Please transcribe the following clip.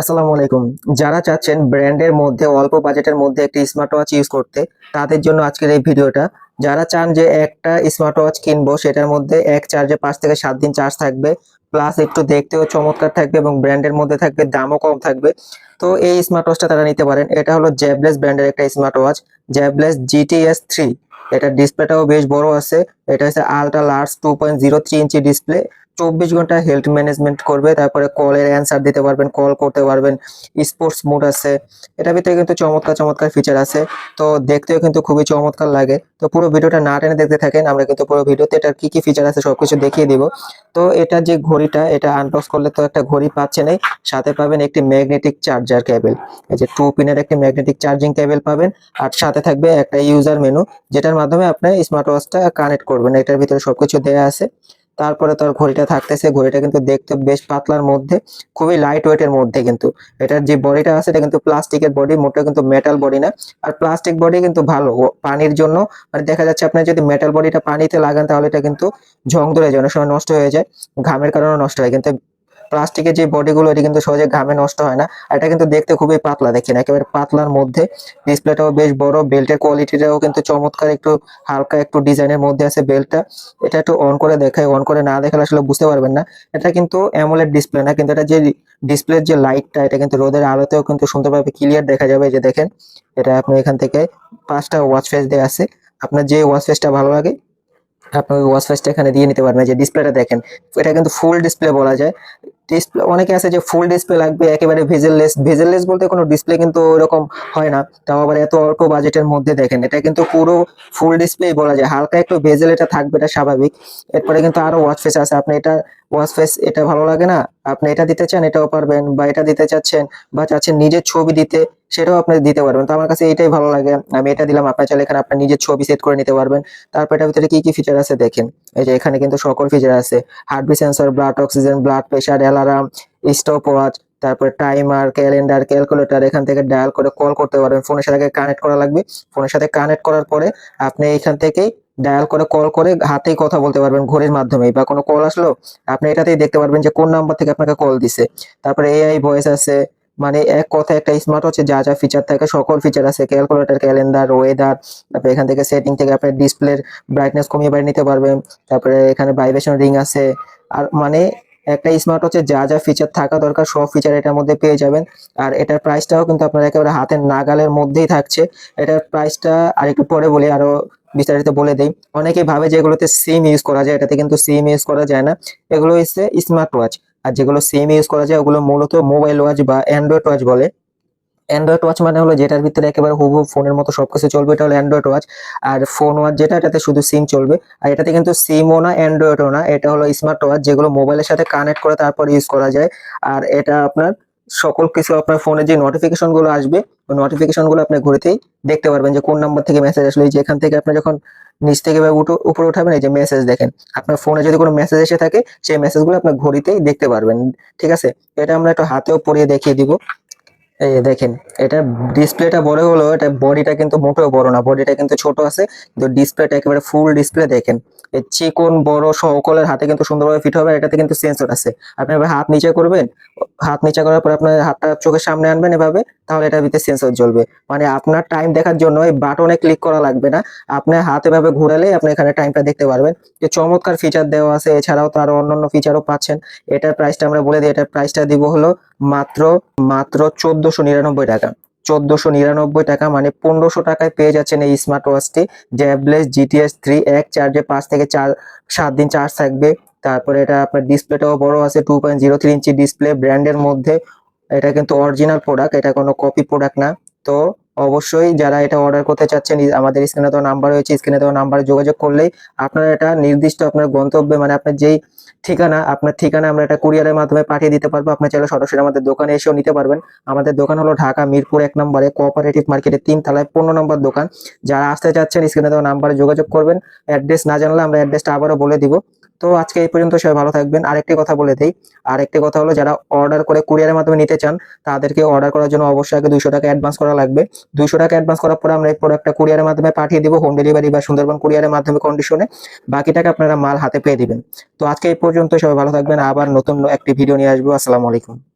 আসসালামু আলাইকুম। যারা চাচ্ছেন ব্র্যান্ডের মধ্যে, অল্প বাজেটের মধ্যে একটি স্মার্ট ওয়াচ ইউজ করতে, তাদের জন্য আজকের এই ভিডিওটা। যারা চান যে একটা স্মার্ট ওয়াচ কিনবো, সেটার মধ্যে এক চার্জে পাঁচ থেকে সাত দিন চার্জ থাকবে প্লাস একটু দেখতেও চমৎকার থাকবে এবং ব্র্যান্ডের মধ্যে থাকবে, দামও কম থাকবে। তো এই স্মার্ট ওয়াচটা তারা নিতে পারেন। এটা হলো জ্যাবলেস ব্র্যান্ডের একটা smart watch Zeblaze GTS three এটা ডিসপ্লেটাও বেশ বড় আছে। এটা হচ্ছে ultra large two point zero three inch display চব্বিশ ঘণ্টা হেলথ ম্যানেজমেন্ট করবে, তারপরে কলের অ্যান্সার দিতে পারবেন কল করতে পারবেন স্পোর্টস মোড আছে। এটার ভিতরে কিন্তু চমৎকার চমৎকার ফিচার আছে। তো দেখতেও কিন্তু খুবই চমৎকার লাগে। তো পুরো ভিডিওটা না টেনে দেখতে থাকেন, আমরা কিন্তু পুরো ভিডিওতে এটার কি কি ফিচার আছে সবকিছু দেখিয়ে দিব। তো এটা যে ঘড়িটা, এটা আনবক্স করলে তো একটা ঘড়ি পাচ্ছেন এই সাথে পাবেন একটি ম্যাগনেটিক চার্জার কেবল এই যে টু পিনের একটি ম্যাগনেটিক চার্জিং কেবল পাবেন। আর সাথে থাকবে একটা ইউজার মেনু যেটার মাধ্যমে আপনি স্মার্ট ওয়াচটা কানেক্ট করবেন। এটার ভিতরে সবকিছু দেয়া আছে। তারপরে তার ঘড়িটা থাকতেছে, ঘড়িটা কিন্তু দেখতে বেশ পাতলার মধ্যে, খুবই লাইট ওয়েট এর মধ্যে কিন্তু। এটার যে বডিটা আছে, এটা কিন্তু প্লাস্টিকের বডি মোটেও কিন্তু মেটাল বডি না। আর প্লাস্টিক বডি কিন্তু ভালো পানির জন্য। মানে দেখা যাচ্ছে আপনি যদি মেটাল বডিটা পানিতে লাগান, তাহলে এটা কিন্তু ঝং ধরে যায়, অনেক সময় নষ্ট হয়ে যায়, ঘামের কারণে নষ্ট হয়। কিন্তু প্লাস্টিকের যে বডিগুলো, এটি কিন্তু সহজে ঘামে নষ্ট হয় না। আর এটা কিন্তু দেখতে খুবই পাতলা দেখেন একেবারে পাতলার মধ্যে। ডিসপ্লেটাও বেশ বড় বেল্টের কোয়ালিটিটাও কিন্তু চমৎকার, একটু হালকা একটু ডিজাইনের মধ্যে আছে বেল্টটা এটা একটু অন করে দেখায় অন করে না দেখালে আসলে বুঝতে পারবেন না। এটা কিন্তু অ্যামোলেড ডিসপ্লে না, কিন্তু এটা যে ডিসপ্লের যে লাইটটা এটা কিন্তু রোদের আলোতেও কিন্তু সুন্দরভাবে ক্লিয়ার দেখা যাবে যে দেখেন। এটা আপনি এখান থেকে পাঁচটা ওয়াচ ফেস দিয়ে আছে। আপনার যে ওয়াচ ফেসটা ভালো লাগে, আপনি ওই ওয়াচ ফেসটা এখানে দিয়ে নিতে পারবেন। যে ডিসপ্লেটা দেখেন, এটা কিন্তু ফুল ডিসপ্লে বলা যায়। ডিসপ্লে অনেকে আছে যে ফুল ডিসপ্লে লাগবে, একেবারে ভেজেললেস ভেজেললেস বলতে কোনো ডিসপ্লে কিন্তু ওরকম হয় না। তাও আবার এত অল্প বাজেটের মধ্যে দেখেন, এটা কিন্তু পুরো ফুল ডিসপ্লে বলা যায়। হালকা একটু ভেজেল এটা থাকবে, এটা স্বাভাবিক। এরপরে কিন্তু আরও ওয়াচ ফেস আছে। আপনি এটা ওয়াচ ফেস এটা ভালো লাগে না? আপনি এটা দিতে চান, এটাও পারবেন, বা এটা দিতে চাচ্ছেন, বা চাচ্ছেন নিজের ছবি দিতে, সেটাও আপনি দিতে পারবেন। তো আমার কাছে এটাই ভালো লাগে। আমি এটা দিলাম, আপনার চাইলে এখানে আপনার নিজের ছবি সেট করে নিতে পারবেন। তারপর এটার ভিতরে কি কি ফিচার আছে দেখেন। এই যে এখানে কিন্তু সকল ফিচার আছে। Heartbeat sensor blood oxygen blood pressure alarm stop watch তারপর টাইমার ক্যালেন্ডার ক্যালকুলেটর এখান থেকে ডায়াল করে কল করতে পারবেন। ফোনের সাথে কানেক্ট করা লাগবে। ফোনের সাথে কানেক্ট করার পরে আপনি এখান থেকেই ডায়াল করে কল করে হাতেই কথা বলতে পারবেন ঘড়ির মাধ্যমে বা কোনো কল আসলো, আপনি এটাতেই দেখতে পারবেন যে কোন নাম্বার থেকে আপনাকে কল দিছে। তারপরে এআই ভয়েস আছে মানে এক কথা একটা স্মার্ট হচ্ছে, যা যা ফিচার থাকে, সকল ফিচার আছে ক্যালকুলেটর ক্যালেন্ডার ওয়েদার তারপরে এখান থেকে সেটিং থেকে আপনি ডিসপ্লের ব্রাইটনেস কমিয়ে বাড়িয়ে নিতে পারবেন, তারপরে এখানে ভাইব্রেশন রিং আছে, আর মানে একটা স্মার্ট হচ্ছে, যা যা ফিচার থাকা দরকার, সব ফিচার এটার মধ্যে পেয়ে যাবেন, আর এটার প্রাইসটাও কিন্তু আপনার একেবারে হাতের নাগালের মধ্যেই থাকছে, এটার প্রাইসটা আর একটু পরে বলি, আরও বিস্তারিত বলে দেই। অনেকেই ভাবে যে এগুলোতে সিম ইউজ করা যায়, এটাতে কিন্তু সিম ইউজ করা যায় না। এগুলো হচ্ছে স্মার্ট ওয়াচ আর যেগুলো সিম ইউজ করা যায়, ওগুলো মূলত মোবাইল ওয়াচ বা অ্যান্ড্রয়েড ওয়াচ বলে। অ্যান্ড্রয়েড ওয়াচ মানে হলো যেটার ভিতরে একেবারে হুবহু ফোনের মতো সবকিছু চলবে, এটা হলো অ্যান্ড্রয়েড ওয়াচ আর ফোন ওয়াচ যেটা, এটাতে শুধু সিম চলবে। আর এটাতে কিন্তু সিমও না অ্যান্ড্রয়েডও না, এটা হলো স্মার্ট ওয়াচ যেগুলো মোবাইলের সাথে কানেক্ট করে তারপর ইউজ করা যায়। আর এটা আপনার সকল কিছু আপনার ফোনে যে নোটিফিকেশনগুলো আসবে, ওই নোটিফিকেশনগুলো আপনি ঘুরেতেই দেখতে পারবেন যে কোন নাম্বার থেকে মেসেজ আসলো। যে এখান থেকে আপনি যখন নিচ থেকে বা উঠো, উপরে উঠাবেন, এই যে মেসেজ দেখেন। আপনার ফোনে যদি কোনো মেসেজ এসে থাকে, সেই মেসেজগুলো আপনার ঘড়িতেই দেখতে পারবেন। ঠিক আছে? এটা আমরা একটু হাতেও পরিয়ে দেখিয়ে দিব। এই দেখেন, এটা ডিসপ্লেটা বড় হলো এটা বডিটা কিন্তু মোটেও বড় না বডিটা কিন্তু ছোট আছে, কিন্তু ডিসপ্লেটা একেবারে ফুল ডিসপ্লে দেখেন। চিকন, বড় সকলের হাতে কিন্তু সুন্দরভাবে ফিট হবে এটাতে কিন্তু সেন্সর আছে। আপনি এবার হাত নিচে করবেন, হাত নিচে করার পর আপনার হাতটা চোখের সামনে আনবেন এভাবে, তাহলে এটার ভিতরে সেন্সর জ্বলবে। মানে আপনার টাইম দেখার জন্য এই বাটনে ক্লিক করা লাগবে না। আপনার হাত এভাবে ঘোরালে আপনি এখানে টাইমটা দেখতে পারবেন। যে চমৎকার ফিচার দেওয়া আছে, এছাড়াও তো আরও অন্যান্য ফিচারও পাচ্ছেন। এটার প্রাইসটা আমরা বলে দিই, এটার প্রাইসটা দিব হলো মাত্র মাত্র চোদ্দশো নিরানব্বই টাকা। চোদ্দশো নিরানব্বই টাকা মানে পনেরোশো টাকায় পেয়ে যাচ্ছেন এই স্মার্ট ওয়াচটি জ্যাবলেস জিটিএস থ্রি এক চার্জে পাঁচ থেকে চার, সাত দিন চার্জ থাকবে। তারপরে এটা আপনার ডিসপ্লেটাও বড় আছে two point zero three inch display ব্র্যান্ডের মধ্যে। এটা কিন্তু অরিজিনাল প্রোডাক্ট এটা কোনো কপি প্রোডাক্ট না। তো অবশ্যই যারা এটা অর্ডার করতে চাচ্ছেন আমাদের স্ক্রিনে দেওয়া নাম্বার রয়েছে স্ক্রিনে দেওয়া নাম্বারে যোগাযোগ করলেই আপনারা এটা নির্দিষ্ট আপনার গন্তব্যে মানে আপনার যেই ঠিকানা, আপনার ঠিকানা আমরা এটা কুরিয়ারের মাধ্যমে পাঠিয়ে দিতে পারব। আপনি চাইলে সরাসরি আমাদের দোকানে এসেও নিতে পারবেন। আমাদের দোকান হলো ঢাকা মিরপুর এক নম্বরে কোঅপারেটিভ মার্কেটের তিন তলায় পনেরো নম্বর দোকান। যারা আসতে চাচ্ছেন স্ক্রিনে দেওয়া নাম্বারে যোগাযোগ করবেন। অ্যাড্রেস না জানলে আমরা অ্যাড্রেসটা আবারও বলে দিব। তো আজকে এই পর্যন্ত সবাই ভালো থাকবেন। আরেকটি কথা বলে দেই। আরেকটি কথা হলো, যারা অর্ডার করে কুরিয়ারের মাধ্যমে নিতে চান, তাদেরকে অর্ডার করার জন্য অবশ্যই আগে দুইশো টাকা অ্যাডভান্স করা লাগবে। দুইশো টাকা অ্যাডভান্স করার পরে আমরা এই প্রোডাক্টটা কুরিয়ারের মাধ্যমে পাঠিয়ে দিব হোম ডেলিভারি বা সুন্দরবন কুরিয়ারের মাধ্যমে কন্ডিশনে বাকি টাকা আপনারা মাল হাতে পেয়ে দিবেন। তো আজকে এই পর্যন্ত সবাই ভালো থাকবেন। আবার নতুন একটি ভিডিও নিয়ে আসব। আসসালামু আলাইকুম।